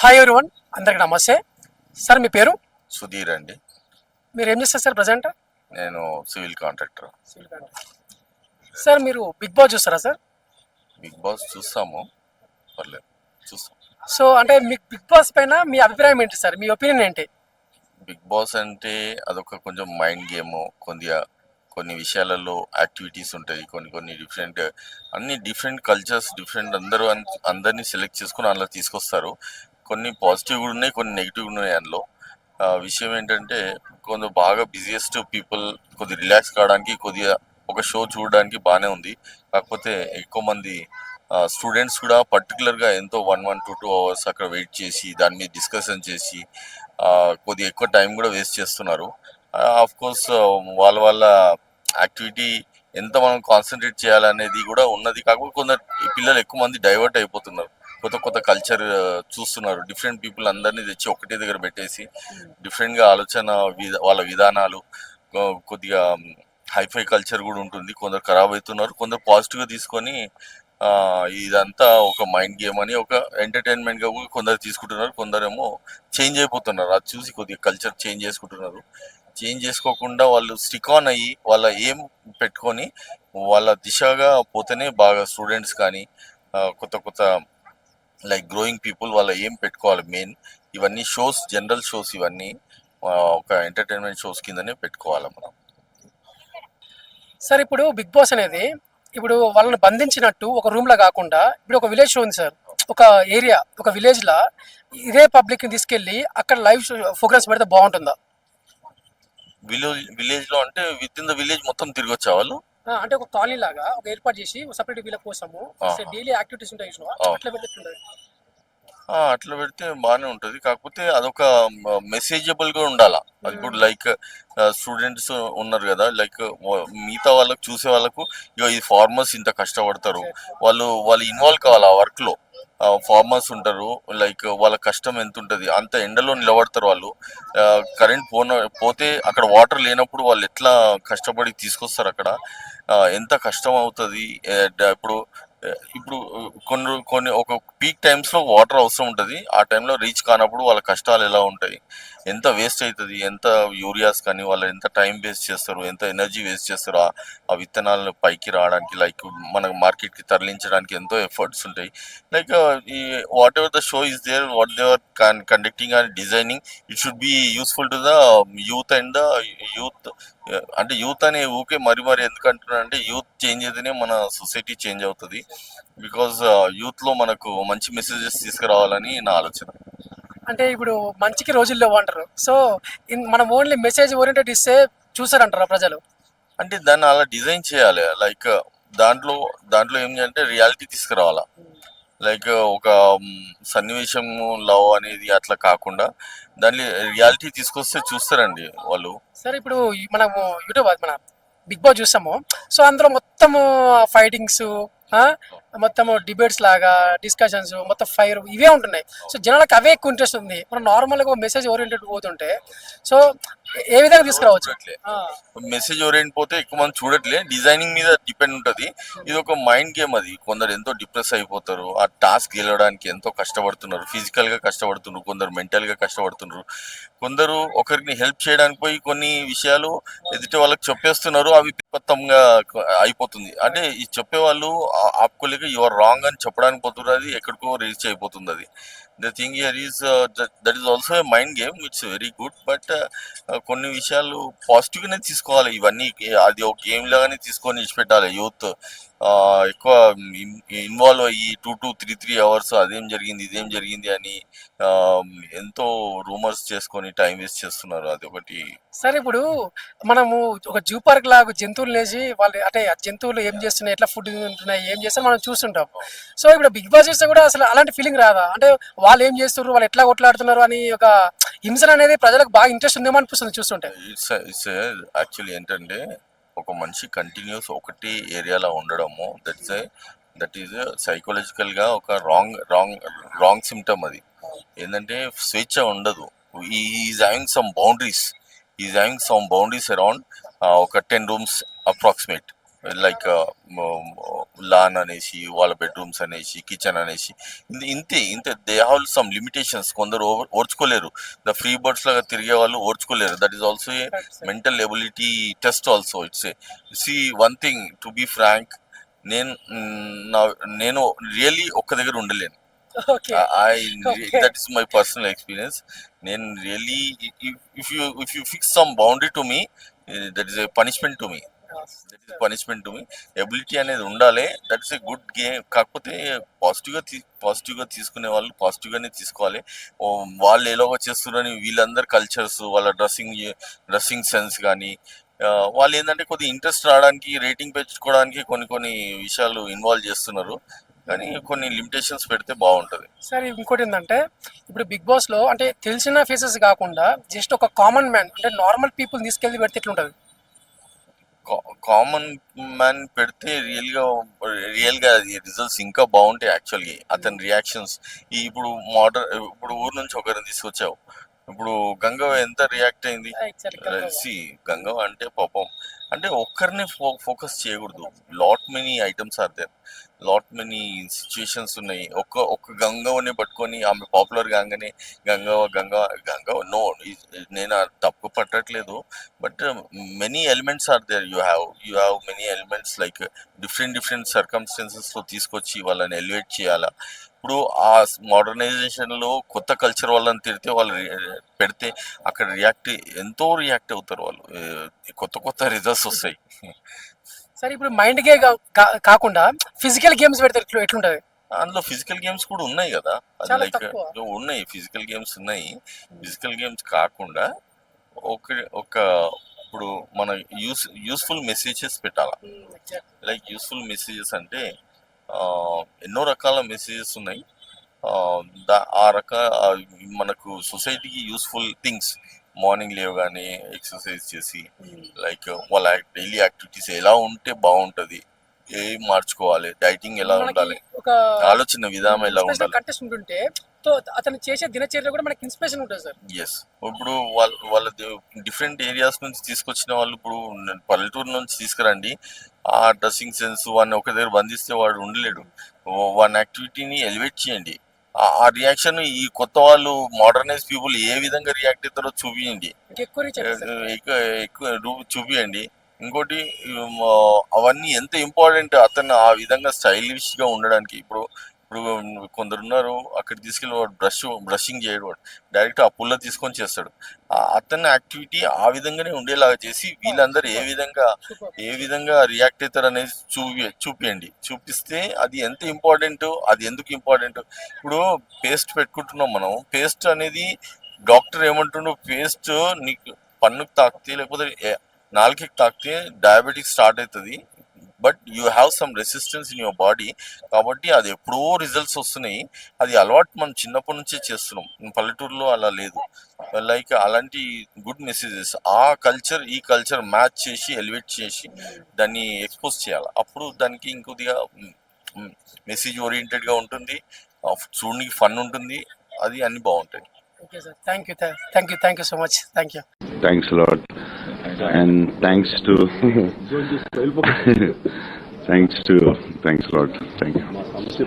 Hi everyone అందరికి నమస్తే. Sir మీ పేరు? సుధీర్ అండి. మీరు ఏం చేస్తారు సార్ ప్రజెంట్ నేను సివిల్ కాంట్రాక్టర్. సార్ మీరు బిగ్ బాస్ చూస్తారా సార్? బిగ్ బాస్ చూస్తాము. పర్లేదు చూస్తాం. సో అంటే మీకు బిగ్ బాస్ పైన మీ అభిప్రాయం ఏంటి సార్? మీ ఒపీనియన్ ఏంటి? బిగ్ బాస్ అంటే అదొక కొంచెం మైండ్ గేమ్. కొద్దిగా కొన్ని విషయాలలో యాక్టివిటీస్ ఉంటాయి. కొన్ని కొన్ని డిఫరెంట్ అన్ని డిఫరెంట్ కల్చర్స్ డిఫరెంట్ అందరూ అందరినీ సెలెక్ట్ చేసుకుని అందులో తీసుకొస్తారు. కొన్ని పాజిటివ్ కూడా ఉన్నాయి కొన్ని నెగిటివ్ ఉన్నాయి అందులో. విషయం ఏంటంటే కొంచెం బాగా బిజియెస్ట్ పీపుల్ కొద్ది రిలాక్స్ కావడానికి కొద్దిగా ఒక షో చూడడానికి బాగానే ఉంది. కాకపోతే ఎక్కువ మంది స్టూడెంట్స్ కూడా పర్టికులర్గా ఎంతో one one two two hours అక్కడ వెయిట్ చేసి దాని మీద డిస్కషన్ చేసి కొద్దిగా ఎక్కువ టైం కూడా వేస్ట్ చేస్తున్నారు. ఆఫ్ కోర్స్ వాళ్ళ వాళ్ళ యాక్టివిటీ ఎంత మనం కాన్సన్ట్రేట్ చేయాలనేది కూడా ఉన్నది. కాకపోతే కొందరు పిల్లలు ఎక్కువ మంది డైవర్ట్ అయిపోతున్నారు. కొత్త కొత్త కల్చర్ చూస్తున్నారు. డిఫరెంట్ పీపుల్ అందరినీ తెచ్చి ఒకటే దగ్గర పెట్టేసి డిఫరెంట్గా ఆలోచన విధ- వాళ్ళ విధానాలు కొద్దిగా హైఫై కల్చర్ కూడా ఉంటుంది. కొందరు ఖరాబ్ అవుతున్నారు కొందరు పాజిటివ్గా తీసుకొని ఇదంతా ఒక మైండ్ గేమ్ అని ఒక ఎంటర్టైన్మెంట్గా కూడా కొందరు తీసుకుంటున్నారు కొందరేమో చేంజ్ అయిపోతున్నారు. అది చూసి కొద్దిగా కల్చర్ చేంజ్ చేసుకుంటున్నారు. చేంజ్ చేసుకోకుండా వాళ్ళు స్టిక్ ఆన్ అయ్యి వాళ్ళ ఏం పెట్టుకొని వాళ్ళ దిశగా పోతేనే బాగా స్టూడెంట్స్ కానీ కొత్త కొత్త లైక్ గ్రోయింగ్ పీపుల్ వాళ్ళ ఏం పెట్టుకోవాలి మెయిన్ ఇవన్నీ షోస్ జనరల్ షోస్ ఇవన్నీ ఒక ఎంటర్టైన్మెంట్ షోస్ కిందనే పెట్టుకోవాలి మనం. సార్ ఇప్పుడు బిగ్ బాస్ అనేది ఇప్పుడు వాళ్ళని బంధించినట్టు ఒక రూమ్లో కాకుండా ఇప్పుడు ఒక విలేజ్ షో ఉంది సార్ ఒక ఏరియా ఒక విలేజ్ లా ఇదే పబ్లిక్ని తీసుకెళ్ళి అక్కడ లైవ్ ప్రోగ్రామ్స్ పెడితే బాగుంటుందా? విలేజ్ విలేజ్లో అంటే విత్ ఇన్ ద విలేజ్ మొత్తం తిరగొచ్చా వాళ్ళు? ఆ, అంటే ఒక కాలనీ లాగా ఒక ఏర్పాటు చేసి సపరేట్ వీళ్ళ కోసము. డైలీ యాక్టివిటీస్ ఉంటాయి. అట్లా అట్లా పెడితే బాగానే ఉంటది. కాకపోతే అదొక మెసేజబుల్గా ఉండాలా. అది ఇప్పుడు లైక్ స్టూడెంట్స్ ఉన్నారు కదా లైక్ మిగతా వాళ్ళకు చూసే వాళ్ళకు ఇగో ఈ ఫార్మర్స్ ఇంత కష్టపడతారు. వాళ్ళు వాళ్ళు ఇన్వాల్వ్ కావాలి ఆ వర్క్లో. ఫార్మర్స్ ఉంటారు. లైక్ వాళ్ళ కష్టం ఎంత ఉంటది? అంత ఎండలో నిలబడతారు వాళ్ళు. కరెంట్ పోన పోతే అక్కడ వాటర్ లేనప్పుడు వాళ్ళు ఎట్లా కష్టపడి తీసుకొస్తారు అక్కడ? ఎంత కష్టం అవుతుంది ఇప్పుడు ఇప్పుడు కొన్ని కొన్ని ఒక పీక్ టైమ్స్లో వాటర్ అవసరం ఉంటుంది. ఆ టైంలో రీచ్ కానప్పుడు వాళ్ళ కష్టాలు ఎలా ఉంటాయి? ఎంత వేస్ట్ అవుతుంది ఎంత యూరియాస్ కానీ వాళ్ళు ఎంత టైం వేస్ట్ చేస్తారు? ఎంత ఎనర్జీ వేస్ట్ చేస్తారు ఆ- విత్తనాలను పైకి రావడానికి లైక్ మన మార్కెట్కి తరలించడానికి ఎంతో ఎఫర్ట్స్ ఉంటాయి. లైక్ ఈ whatever the show is there whatever conducting and designing it should be useful to the youth and the youth అంటే యూత్ అనే ఊకే మరి మరి ఎందుకు అంటున్నా అంటే యూత్ చేంజ్ అయితేనే మన సొసైటీ చేంజ్ అవుతుంది. బికాస్ యూత్లో మనకు మంచి మెసేజెస్ తీసుకురావాలని నా ఆలోచన. అంటే ఇప్పుడు మంచికి రోజులు లేవు అంటారు. సో మనం ఓన్లీ మెసేజ్ ఓరియంటెడ్ ఇస్తే చూసారంటారా ప్రజలు? అంటే దాన్ని అలా డిజైన్ చేయాలి. లైక్ దాంట్లో దాంట్లో ఏం చేయాలంటే రియాలిటీ తీసుకురావాలా. లైక్ ఒక మ్, సన్నివేశం లవ్ అనేది అట్లా కాకుండా దాన్ని రియాలిటీ తీసుకొస్తే చూస్తారండి వాళ్ళు. సరే ఇప్పుడు మనము యూట్యూబ్ మన బిగ్ బాస్ చూసాము. సో అందులో మొత్తము ఫైటింగ్స్ మొత్తము డిబేట్స్ లాగా డిస్కషన్స్ మొత్తం ఫైర్ ఇవే ఉంటున్నాయి. సో జనాలకు అవే ఎక్కువ ఇంట్రెస్ట్ ఉంది. మనం నార్మల్గా మెసేజ్ ఓరియంటెడ్ పోతుంటే సో ఏ విధంగా తీసుకురావచ్చు? మెసేజ్ ఓరియంట్ పోతే ఎక్కువ మంది చూడట్లే. డిజైనింగ్ మీద డిపెండ్ ఉంటది. ఇది ఒక మైండ్ గేమ్ అది. కొందరు ఎంతో డిప్రెస్ అయిపోతారు. ఆ టాస్క్ గెలవడానికి ఎంతో కష్టపడుతున్నారు. ఫిజికల్గా కష్టపడుతున్నారు. కొందరు మెంటల్గా కష్టపడుతున్నారు. కొందరు ఒకరికి హెల్ప్ చేయడానికి పోయి కొన్ని విషయాలు ఎదుటి వాళ్ళకి చెప్పేస్తున్నారు. అవి పిప్పత్తంగా అయిపోతుంది. అంటే ఈ చెప్పే వాళ్ళు ఆ- యువర్ రాంగ్ అని చెప్పడానికి పోతున్నది ఎక్కడికో రీచ్ అయిపోతుంది అది. The thing here is that is also a mind game it's very good but కొన్ని విషయాలు పాజిటివ్ గానే తీసుకోవాలి. ఇవన్నీ అది ఒక గేమ్ లాగానే తీసుకొని ఇచ్చిపెట్టాలి యూత్ ఎక్కువ ఇన్వాల్వ్ అయ్యి two two three three hours అదేం జరిగింది ఇదేం జరిగింది అని ఎంతో రూమర్స్ చేసుకొని టైం వేస్ట్ చేస్తున్నారు. అది ఒకటి. సరే ఇప్పుడు మనము ఒక జూ పార్క్ లాగా జంతువులు లేచి వాళ్ళు అంటే ఆ జంతువులు ఏం చేస్తున్నాయి ఎట్లా ఫుడ్ తింటున్నాయి ఏం చేస్తారో మనం చూస్తుంటాం. సో ఇప్పుడు బిగ్ బాస్ చూస్తే కూడా అసలు అలాంటి ఫీలింగ్ రాదా? అంటే వాళ్ళు ఏం చేస్తున్నారు వాళ్ళు ఎట్లా కొట్లాడుతున్నారు? అని ఒక హింసన అనేది ప్రజలకు బాగా ఇంట్రెస్ట్ ఉందేమో అనిపిస్తుంది చూస్తుంటే. ఇట్స్ యాక్చువల్లీ ఏంటంటే ఒక మనిషి కంటిన్యూస్ ఒకటి ఏరియాలో ఉండడము దట్స్ దట్ ఈజ్ సైకలాజికల్గా ఒక రాంగ్ రాంగ్ రాంగ్ సిమ్టమ్ అది. ఏంటంటే స్వేచ్ఛ ఉండదు. Is having some boundaries is having some boundaries around ఒక ten rooms approximate like lawn అనేసి వాళ్ళ బెడ్రూమ్స్ అనేసి కిచెన్ అనేసి ఇంత- ఇంతే దే హ్యావ్ సమ్ లిమిటేషన్స్ కొందరు ఓర్చుకోలేరు. ద ఫ్రీ బర్డ్స్ లాగా తిరిగే వాళ్ళు ఓర్చుకోలేరు. That is also a. Mental ability test also it's see one thing to be frank నేను నా నేను రియల్లీ ఒక్క దగ్గర ఉండలేను. I. That is my personal experience నేను really if you if you fix some boundary to me that is a punishment to me that is punishment to me ability అనేది ఉండాలి. That is a good game కాకపోతే పాజిటివ్గా తీ పాజిటివ్గా తీసుకునే వాళ్ళు పాజిటివ్గానే తీసుకోవాలి. వాళ్ళు ఎలాగో చేస్తున్నారని వీళ్ళందరి కల్చర్స్ వాళ్ళ డ్రెస్సింగ్ డ్రెస్సింగ్ సెన్స్ కానీ వాళ్ళు ఏంటంటే కొద్దిగా ఇంట్రెస్ట్ రావడానికి రేటింగ్ పెంచుకోవడానికి కొన్ని కొన్ని విషయాలు ఇన్వాల్వ్ చేస్తున్నారు. కానీ కొన్ని లిమిటేషన్స్ పెడితే బాగుంటుంది. సార్ ఇంకోటి ఏంటంటే ఇప్పుడు బిగ్ బాస్లో అంటే తెలిసిన ఫేసెస్ కాకుండా జస్ట్ ఒక కామన్ మ్యాన్ అంటే నార్మల్ పీపుల్ తీసుకెళ్ళి పెడితే ఎట్లుంటది? కామన్ మ్యాన్ పెడితే రియల్గా రియల్గా రిజల్ట్స్ ఇంకా బాగుంటాయి యాక్చువల్గా అతని రియాక్షన్స్ ఈ ఇప్పుడు మోడర్ ఇప్పుడు ఊరు నుంచి ఒకరిని తీసుకొచ్చావు. ఇప్పుడు గంగవ్వ ఎంత రియాక్ట్ అయింది? సి గంగవ్వ అంటే పాపం. అంటే ఒక్కరినే ఫోకస్ చేయకూడదు. Lot many items are there lot many situations ఉన్నాయి. ఒక్క ఒక్క గంగవ్వని పట్టుకొని ఆమె పాపులర్ కాగానే గంగవ్వ గంగవ్వ గంగవ్వ నో నేను తప్పు పట్టట్లేదు. But many elements are there you have you have many elements like different different సర్కమ్స్టెన్సెస్లో తీసుకొచ్చి వాళ్ళని ఎలివేట్ చేయాలా. ఇప్పుడు ఆ మోడర్నైజేషన్లో కొత్త కల్చర్ వాళ్ళని తిడితే వాళ్ళు పెడితే అక్కడ రియాక్ట్ ఎంతో రియాక్ట్ అవుతారు వాళ్ళు. కొత్త కొత్త రిజల్ట్స్ వస్తాయి. సరే ఇప్పుడు మైండ్ గే కాకుండా ఫిజికల్ గేమ్స్ పెడితే ఎట్లు ఎట్లుంటది? అందులో ఫిజికల్ గేమ్స్ కూడా ఉన్నాయి కదా. లైక్. ఉన్నాయి ఫిజికల్ గేమ్స్ ఉన్నాయి. ఫిజికల్ గేమ్స్ కాకుండా ఒక ఒక ఇప్పుడు మన యూస్ యూస్ఫుల్ మెసేజెస్ పెట్టాలా? లైక్ యూస్ఫుల్ మెసేజెస్ అంటే ఎన్నో రకాల మెసేజెస్ ఉన్నాయి. ఆ, ఆ, మనకు సొసైటీకి యూస్ఫుల్ థింగ్స్ మార్నింగ్ లేవగానే ఎక్సర్సైజ్ చేసి లైక్ వాళ్ళ డైలీ యాక్టివిటీస్ ఎలా ఉంటే బాగుంటది ఏం మార్చుకోవాలి డైటింగ్ ఎలా ఉండాలి ఒక ఆలోచన విధానం ఎలా ఉండాలి. కంటెస్ట్తో అతను చేసే దినచర్య కూడా మనకి ఇన్స్పిరేషన్ ఉంటుంది సార్. ఎస్ ఇప్పుడు వాళ్ళ వాళ్ళ డిఫరెంట్ ఏరియాస్ నుంచి తీసుకొచ్చిన వాళ్ళు ఇప్పుడు పల్లెటూరు నుంచి తీసుకురండి ఆ డ్రెస్సింగ్ సెన్స్ వాడిని ఒక దగ్గర బంధిస్తే వాడు ఉండలేడు. వాని యాక్టివిటీని ఎలివేట్ చేయండి. ఆ- రియాక్షన్ ఈ కొత్త వాళ్ళు మోడర్నైజ్ పీపుల్ ఏ విధంగా రియాక్ట్ అవుతారో చూపియండి. ఎక్కువ చూపియండి. ఇంకోటి అవన్నీ ఎంత ఇంపార్టెంట్ అతను ఆ విధంగా స్టైలిష్గా ఉండడానికి. ఇప్పుడు ఇప్పుడు కొందరు ఉన్నారు అక్కడ తీసుకెళ్ళి వాడు బ్రష్ బ్రషింగ్ చేయడు. వాడు డైరెక్ట్ ఆ పుల్ల తీసుకొని చేస్తాడు. అతని యాక్టివిటీ ఆ విధంగానే ఉండేలాగా చేసి వీళ్ళందరూ ఏ విధంగా ఏ విధంగా రియాక్ట్ అవుతారు అనేది చూపి చూపియండి. చూపిస్తే అది ఎంత ఇంపార్టెంట్ అది ఎందుకు ఇంపార్టెంట్? ఇప్పుడు పేస్ట్ పెట్టుకుంటున్నాం మనం. పేస్ట్ అనేది డాక్టర్ ఏమంటుండు పేస్ట్ నీకు పన్నుకు తాకితే లేకపోతే నాలుకకి తాకితే డయాబెటిక్ స్టార్ట్ అవుతుంది. But you have some resistance in your body కాబట్టి అది ఎప్పుడో రిజల్ట్స్ వస్తున్నాయి. అది అలవాటు మనం చిన్నప్పటి నుంచే చేస్తున్నాం. పల్లెటూరులో అలా లేదు. లైక్ అలాంటి గుడ్ మెసేజెస్ ఆ కల్చర్ ఈ కల్చర్ మ్యాచ్ చేసి ఎలివేట్ చేసి దాన్ని ఎక్స్పోజ్ చేయాలి. అప్పుడు దానికి ఇంకొద్దిగా మెసేజ్ ఓరియంటెడ్గా ఉంటుంది. చూడడానికి ఫన్ ఉంటుంది. అది అన్ని బాగుంటాయి. Okay sir thank you thank you thank you so much thank you Thanks a lot. And thanks to. thanks to. Thanks a lot. Thank you.